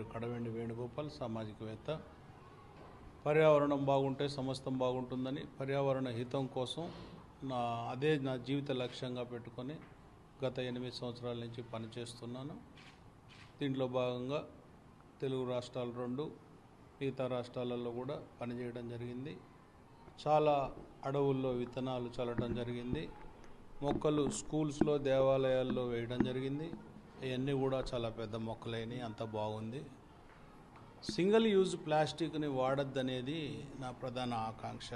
పేరు కడవెండి వేణుగోపాల్ సామాజికవేత్త. పర్యావరణం బాగుంటే సమస్తం బాగుంటుందని పర్యావరణ హితం కోసం నా అదే నా జీవిత లక్ష్యంగా పెట్టుకొని గత ఎనిమిది సంవత్సరాల నుంచి పనిచేస్తున్నాను. దీంట్లో భాగంగా తెలుగు రాష్ట్రాలు రెండు మిగతా రాష్ట్రాలలో కూడా పనిచేయడం జరిగింది. చాలా అడవుల్లో విత్తనాలు చల్లడం జరిగింది. మొక్కలు స్కూల్స్లో దేవాలయాల్లో వేయడం జరిగింది. అవన్నీ కూడా చాలా పెద్ద మొక్కలైనవి అంత బాగుంది. సింగిల్ యూజ్ ప్లాస్టిక్ని వాడద్దనేది నా ప్రధాన ఆకాంక్ష.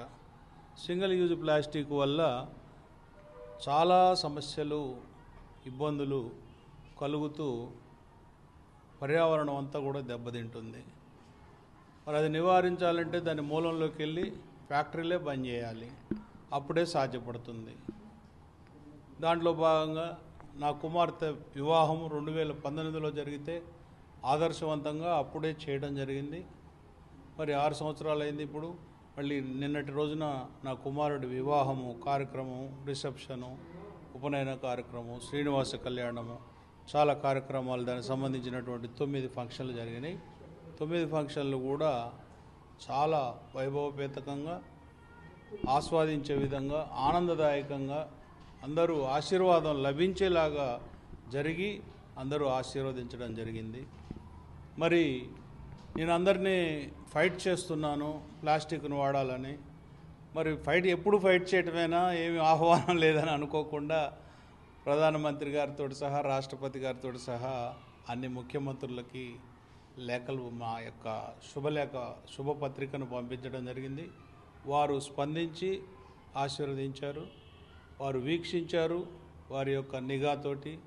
సింగిల్ యూజ్ ప్లాస్టిక్ వల్ల చాలా సమస్యలు ఇబ్బందులు కలుగుతూ పర్యావరణం అంతా కూడా దెబ్బతింటుంది. మరి అది నివారించాలంటే దాని మూలంలోకి వెళ్ళి ఫ్యాక్టరీలే బంద్ చేయాలి. అప్పుడే సాధ్యపడుతుంది. దాంట్లో భాగంగా నా కుమార్తె వివాహం రెండు వేల పంతొమ్మిదిలో జరిగితే ఆదర్శవంతంగా అప్పుడే చేయడం జరిగింది. మరి ఆరు సంవత్సరాలు అయింది ఇప్పుడు. మళ్ళీ నిన్నటి రోజున నా కుమారుడి వివాహము కార్యక్రమం రిసెప్షను ఉపనయన కార్యక్రమం శ్రీనివాస కళ్యాణము చాలా కార్యక్రమాలు దానికి సంబంధించినటువంటి తొమ్మిది ఫంక్షన్లు జరిగినాయి. తొమ్మిది ఫంక్షన్లు కూడా చాలా వైభవపేతకంగా ఆస్వాదించే విధంగా ఆనందదాయకంగా అందరూ ఆశీర్వాదం లభించేలాగా జరిగి అందరూ ఆశీర్వదించడం జరిగింది. మరి నేను అందరినీ ఫైట్ చేస్తున్నాను ప్లాస్టిక్ను వాడాలని. మరి ఫైట్ ఎప్పుడు ఫైట్ చేయటమేనా ఏమి ఆహ్వానం లేదని అనుకోకుండా ప్రధానమంత్రి గారితో సహా రాష్ట్రపతి గారితో సహా అన్ని ముఖ్యమంత్రులకి లేఖలు మా యొక్క శుభలేఖ శుభపత్రికను పంపించడం జరిగింది. వారు స్పందించి ఆశీర్వదించారు. వారు వీక్షించారు వారి యొక్క నిఘాతోటి.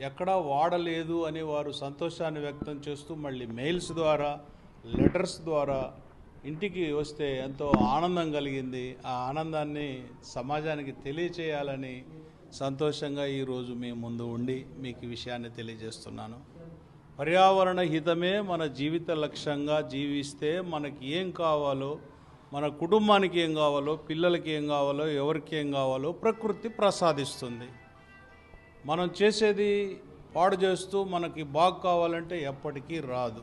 ఎక్కడా వాడలేదు అని వారు సంతోషాన్ని వ్యక్తం చేస్తూ మళ్ళీ మెయిల్స్ ద్వారా లెటర్స్ ద్వారా ఇంటికి వస్తే ఎంతో ఆనందం కలిగింది. ఆ ఆనందాన్ని సమాజానికి తెలియచేయాలని సంతోషంగా ఈరోజు మీ ముందు ఉండి మీకు ఈ విషయాన్ని తెలియజేస్తున్నాను. పర్యావరణ హితమే మన జీవిత లక్ష్యంగా జీవిస్తే మనకి ఏం కావాలో మన కుటుంబానికి ఏం కావాలో పిల్లలకి ఏం కావాలో ఎవరికి ఏం కావాలో ప్రకృతి ప్రసాదిస్తుంది. మనం చేసేది పాడు చేస్తూ మనకి బాగు కావాలంటే ఎప్పటికీ రాదు.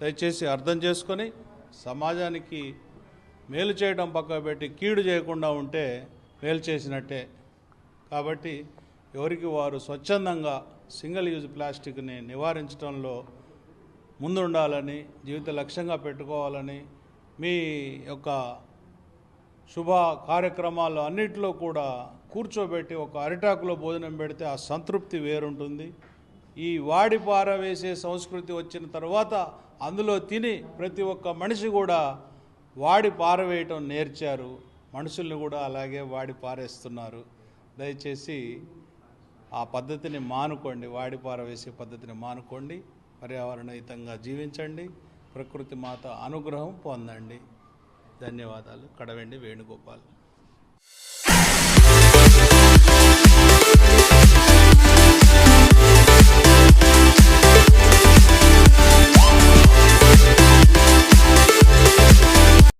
దయచేసి అర్థం చేసుకొని సమాజానికి మేలు చేయడం పక్క పెట్టి కీడు చేయకుండా ఉంటే మేలు చేసినట్టే. కాబట్టి ఎవరికి వారు స్వచ్ఛందంగా సింగిల్ యూజ్ ప్లాస్టిక్ని నివారించడంలో ముందుండాలని జీవిత లక్ష్యంగా పెట్టుకోవాలని మీ యొక్క శుభ కార్యక్రమాలు అన్నిటిలో కూడా కూర్చోబెట్టి ఒక అరిటాకులో భోజనం పెడితే ఆ సంతృప్తి వేరుంటుంది. ఈ వాడి పారవేసే సంస్కృతి వచ్చిన తర్వాత అందులో తిని ప్రతి ఒక్క మనిషి కూడా వాడి పారవేయటం నేర్చారు. మనుషుల్ని కూడా అలాగే వాడి పారేస్తున్నారు దయచేసి ఆ పద్ధతిని మానుకోండి. వాడి పారవేసే పద్ధతిని మానుకోండి. పర్యావరణయుతంగా జీవించండి. ప్రకృతి మాత అనుగ్రహం పొందండి. ధన్యవాదాలు. కడవెండి వేణుగోపాల్.